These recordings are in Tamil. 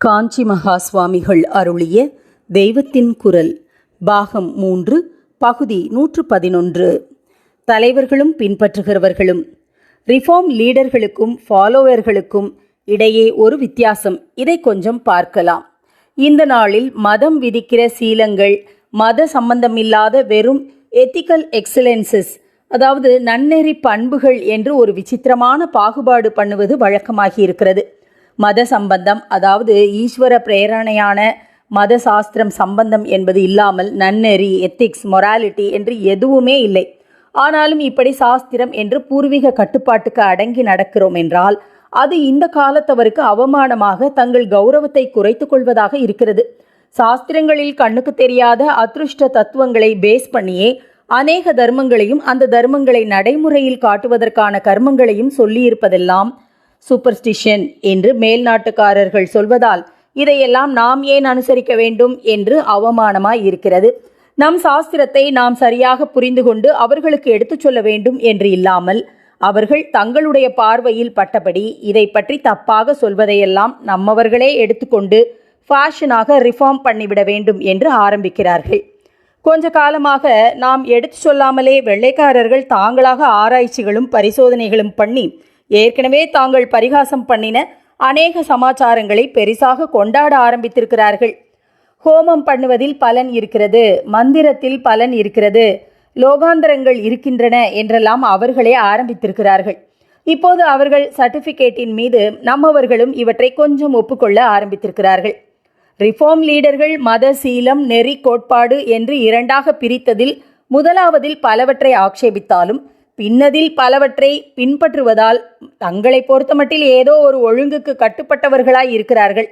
காஞ்சி மகா சுவாமிகள் அருளிய தெய்வத்தின் குரல் பாகம் மூன்று பகுதி நூற்று பதினொன்று. தலைவர்களும் பின்பற்றுகிறவர்களும் ரிஃபார்ம் லீடர்களுக்கும் ஃபாலோவர்களுக்கும் இடையே ஒரு வித்தியாசம். இதை கொஞ்சம் பார்க்கலாம். இந்த நாளில் மதம் விதிக்கிற சீலங்கள் மத சம்பந்தமில்லாத வெறும் எத்திக்கல் எக்ஸலன்சஸ் அதாவது நன்னெறி பண்புகள் என்று ஒரு விசித்திரமான பாகுபாடு பண்ணுவது வழக்கமாகி இருக்கிறது. மத சம்பந்தம் அதாவது ஈஸ்வர பிரேரணையான மத சாஸ்திரம் சம்பந்தம் என்பது இல்லாமல் நன்னெறி எத்திக்ஸ் மொராலிட்டி என்று எதுவுமே இல்லை. ஆனாலும் இப்படி சாஸ்திரம் என்று பூர்வீக கட்டுப்பாட்டுக்கு அடங்கி நடக்கிறோம் என்றால் அது இந்த காலத்தவருக்கு அவமானமாக தங்கள் கௌரவத்தை குறைத்து கொள்வதாக இருக்கிறது. சாஸ்திரங்களில் கண்ணுக்கு தெரியாத அதிருஷ்ட தத்துவங்களை பேஸ் பண்ணியே அநேக தர்மங்களையும் அந்த தர்மங்களை நடைமுறையில் காட்டுவதற்கான கர்மங்களையும் சொல்லியிருப்பதெல்லாம் சூப்பர்ஸ்டிஷன் என்று மேல்நாட்டுக்காரர்கள் சொல்வதால் இதையெல்லாம் நாம் ஏன் அனுசரிக்க வேண்டும் என்று அவமானமாய் இருக்கிறது. நம் சாஸ்திரத்தை நாம் சரியாக புரிந்து கொண்டு அவர்களுக்கு எடுத்துச் சொல்ல வேண்டும் என்று இல்லாமல் அவர்கள் தங்களுடைய பார்வையில் பட்டபடி இதை பற்றி தப்பாக சொல்வதையெல்லாம் நம்மவர்களே எடுத்துக்கொண்டு ஃபேஷனாக ரிஃபார்ம் பண்ணிவிட வேண்டும் என்று ஆரம்பிக்கிறார்கள். கொஞ்ச காலமாக நாம் எடுத்து சொல்லாமலே வெள்ளைக்காரர்கள் தாங்களாக ஆராய்ச்சிகளும் பரிசோதனைகளும் பண்ணி ஏற்கனவே தாங்கள் பரிகாசம் பண்ணின அநேக சமாச்சாரங்களை பெரிசாக கொண்டாட ஆரம்பித்திருக்கிறார்கள். ஹோமம் பண்ணுவதில் பலன் இருக்கிறது. மந்திரத்தில் பலன் இருக்கிறது. லோகாந்தரங்கள் இருக்கின்றன என்றெல்லாம் அவர்களே ஆரம்பித்திருக்கிறார்கள். இப்போது அவர்கள் சர்டிஃபிகேட்டின் மீது நம்மவர்களும் இவற்றை கொஞ்சம் ஒப்புக்கொள்ள ஆரம்பித்திருக்கிறார்கள். ரிஃபார்ம் லீடர்கள் மத சீலம் நெறி கோட்பாடு என்று இரண்டாக பிரித்ததில் முதலாவதில் பலவற்றை ஆக்ஷேபித்தாலும் பின்னதில் பலவற்றை பின்பற்றுவதால் தங்களை பொறுத்தமட்டில் ஏதோ ஒரு ஒழுங்குக்கு கட்டுப்பட்டவர்களாய் இருக்கிறார்கள்.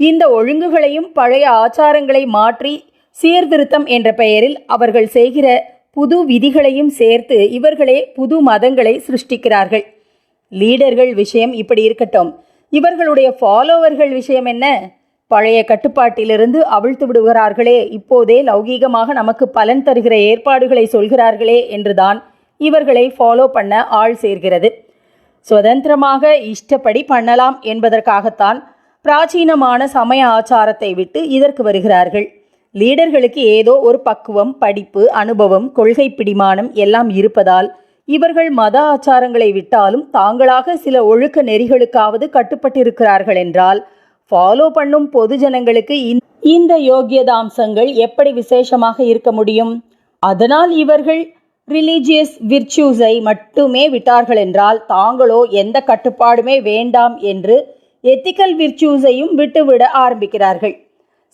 இந்த ஒழுங்குகளையும் பழைய ஆச்சாரங்களை மாற்றி சீர்திருத்தம் என்ற பெயரில் அவர்கள் செய்கிற புது விதிகளையும் சேர்த்து இவர்களே புது மதங்களை சிருஷ்டிக்கிறார்கள். லீடர்கள் விஷயம் இப்படி இருக்கட்டும். இவர்களுடைய ஃபாலோவர்கள் விஷயம் என்ன? பழைய கட்டுப்பாட்டிலிருந்து அவிழ்த்து விடுகிறார்களே இப்போதே லௌகீகமாக நமக்கு பலன் தருகிற ஏற்பாடுகளை சொல்கிறார்களே என்றுதான் இவர்களை ஃபாலோ பண்ண ஆள் சேர்கிறது. சுதந்திரமாக இஷ்டப்படி பண்ணலாம் என்பதற்காகத்தான் பிராச்சீனமான சமய ஆச்சாரத்தை விட்டு இதற்கு வருகிறார்கள். லீடர்களுக்கு ஏதோ ஒரு பக்குவம் படிப்பு அனுபவம் கொள்கை பிடிமானம் எல்லாம் இருப்பதால் இவர்கள் மத ஆச்சாரங்களை விட்டாலும் தாங்களாக சில ஒழுக்க நெறிகளுக்காவது கட்டுப்பட்டிருக்கிறார்கள் என்றால் ஃபாலோ பண்ணும் பொதுஜனங்களுக்கு இந்த யோகியதாம்சங்கள் எப்படி விசேஷமாக இருக்க முடியும்? அதனால் இவர்கள் ரிலீஜியஸ் விர்ச்சியூஸை மட்டுமே விட்டார்கள் என்றால் தாங்களோ எந்த கட்டுப்பாடுமே வேண்டாம் என்று எத்திக்கல் விர்ச்சியூஸையும் விட்டுவிட ஆரம்பிக்கிறார்கள்.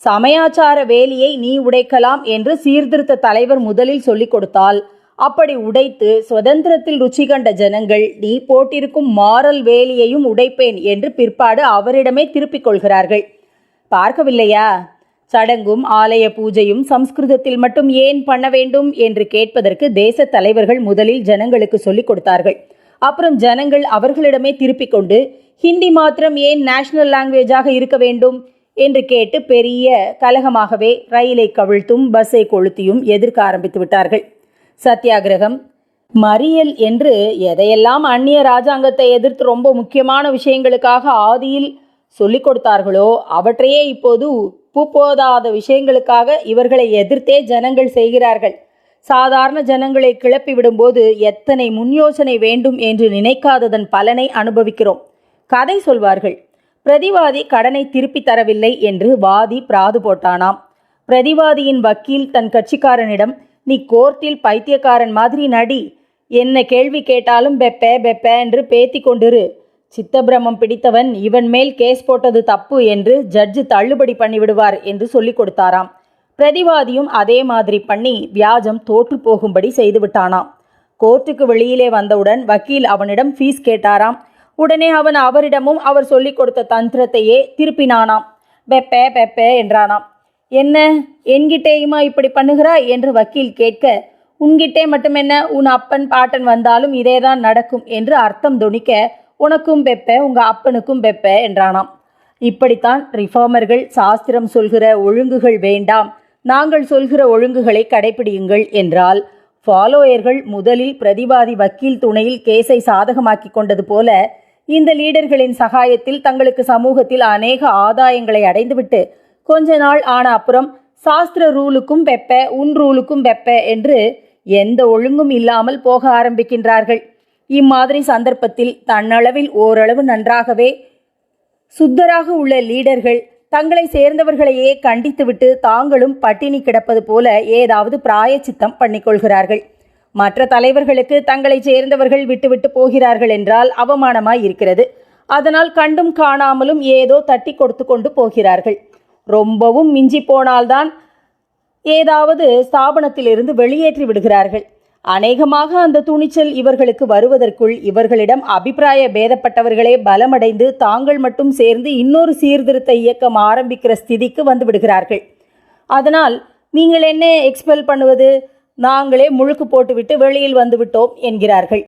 சமயாச்சார வேலியை நீ உடைக்கலாம் என்று சீர்திருத்த தலைவர் முதலில் சொல்லிக் கொடுத்தால் அப்படி உடைத்து சுதந்திரத்தில் ருச்சி கண்ட ஜனங்கள் நீ போட்டிருக்கும் மாரல் வேலியையும் உடைப்பேன் என்று பிற்பாடு அவரிடமே திருப்பிக் கொள்கிறார்கள். பார்க்கவில்லையா? சடங்கும் ஆலய பூஜையும் சம்ஸ்கிருதத்தில் மட்டும் ஏன் பண்ண வேண்டும் என்று கேட்பதற்கு தேச தலைவர்கள் முதலில் ஜனங்களுக்கு சொல்லிக் கொடுத்தார்கள். அப்புறம் ஜனங்கள் அவர்களிடமே திருப்பிக் கொண்டு ஹிந்தி மாத்திரம் ஏன் நேஷனல் லாங்குவேஜாக இருக்க வேண்டும்? என்று கேட்டு பெரிய கலகமாகவே ரயிலை கவிழ்த்தும் பஸ்ஸை கொளுத்தியும் எதிர்க்க ஆரம்பித்து விட்டார்கள். சத்தியாகிரகம் மறியல் என்று எதையெல்லாம் அந்நிய ராஜாங்கத்தை எதிர்த்து ரொம்ப முக்கியமான விஷயங்களுக்காக ஆதியில் சொல்லிக் கொடுத்தார்களோ அவற்றையே இப்போது பூப்போதாத போதாத விஷயங்களுக்காக இவர்களை எதிர்த்தே ஜனங்கள் செய்கிறார்கள். சாதாரண ஜனங்களை கிளப்பி விடும்போது எத்தனை முன்யோசனை வேண்டும் என்று நினைக்காததன் பலனை அனுபவிக்கிறோம். கதை சொல்வார்கள் பிரதிவாதி கடனை திருப்பி தரவில்லை என்று வாதி பிராது போட்டானாம். பிரதிவாதியின் வக்கீல் தன் கட்சிக்காரனிடம் நீ கோர்ட்டில் பைத்தியக்காரன் மாதிரி நடி. என்ன கேள்வி கேட்டாலும் பெப்ப பெப்ப என்று பேத்தி கொண்டிரு. சித்தபிரமம் பிடித்தவன் இவன் மேல் கேஸ் போட்டது தப்பு என்று ஜட்ஜு தள்ளுபடி பண்ணிவிடுவார் என்று சொல்லிக் கொடுத்தாராம். பிரதிவாதியும் அதே மாதிரி பண்ணி வியாஜம் தோற்று போகும்படி செய்துவிட்டானாம். கோர்ட்டுக்கு வெளியிலே வந்தவுடன் வக்கீல் அவனிடம் ஃபீஸ் கேட்டாராம். உடனே அவன் அவரிடமும் அவர் சொல்லிக் கொடுத்த தந்திரத்தையே திருப்பினானாம். பெப்பே பெப்பே என்றானாம். என்ன? என்கிட்டேயுமா இப்படி பண்ணுகிறாய்? என்று வக்கீல் கேட்க உன்கிட்டே மட்டுமென்ன உன் அப்பன் பாட்டன் வந்தாலும் இதேதான் நடக்கும் என்று அர்த்தம் துணிக்க உனக்கும் பெப்ப உங்கள் அப்பனுக்கும் பெப்ப என்றானாம். இப்படித்தான் ரிஃபார்மர்கள் சாஸ்திரம் சொல்கிற ஒழுங்குகள் வேண்டாம். நாங்கள் சொல்கிற ஒழுங்குகளை கடைபிடியுங்கள் என்றால் ஃபாலோயர்கள் முதலில் பிரதிவாதி வக்கீல் துணையில் கேஸை சாதகமாக்கி கொண்டது போல இந்த லீடர்களின் சகாயத்தில் தங்களுக்கு சமூகத்தில் அநேக ஆதாயங்களை அடைந்துவிட்டு கொஞ்ச நாள் ஆன அப்புறம் சாஸ்திர ரூலுக்கும் வெப்ப உன் ரூலுக்கும் வெப்ப என்று எந்த ஒழுங்கும் இல்லாமல் போக ஆரம்பிக்கின்றார்கள். இம்மாதிரி சந்தர்ப்பத்தில் தன்னளவில் ஓரளவு நன்றாகவே சுத்தராக உள்ள லீடர்கள் தங்களை சேர்ந்தவர்களையே கண்டித்துவிட்டு தாங்களும் பட்டினி கிடப்பது போல ஏதாவது பிராயச்சித்தம் பண்ணிக்கொள்கிறார்கள். மற்ற தலைவர்களுக்கு தங்களை சேர்ந்தவர்கள் விட்டுவிட்டு போகிறார்கள் என்றால் அவமானமாய் இருக்கிறது. அதனால் கண்டும் காணாமலும் ஏதோ தட்டி கொடுத்து கொண்டு போகிறார்கள். ரொம்பவும் மிஞ்சி போனால்தான் ஏதாவது ஸ்தாபனத்திலிருந்து வெளியேற்றி விடுகிறார்கள். அநேகமாக அந்த துணிச்சல் இவர்களுக்கு வருவதற்குள் இவர்களிடம் அபிப்பிராய பேதப்பட்டவர்களே பலமடைந்து தாங்கள் மட்டும் சேர்ந்து இன்னொரு சீர்திருத்த இயக்கம் ஆரம்பிக்கிற ஸ்திதிக்கு வந்து விடுகிறார்கள். அதனால் நீங்கள் என்ன எக்ஸ்பெல் பண்ணுவது? நாங்களே முழுக்கு போட்டுவிட்டு வெளியில் வந்துவிட்டோம் என்கிறார்கள்.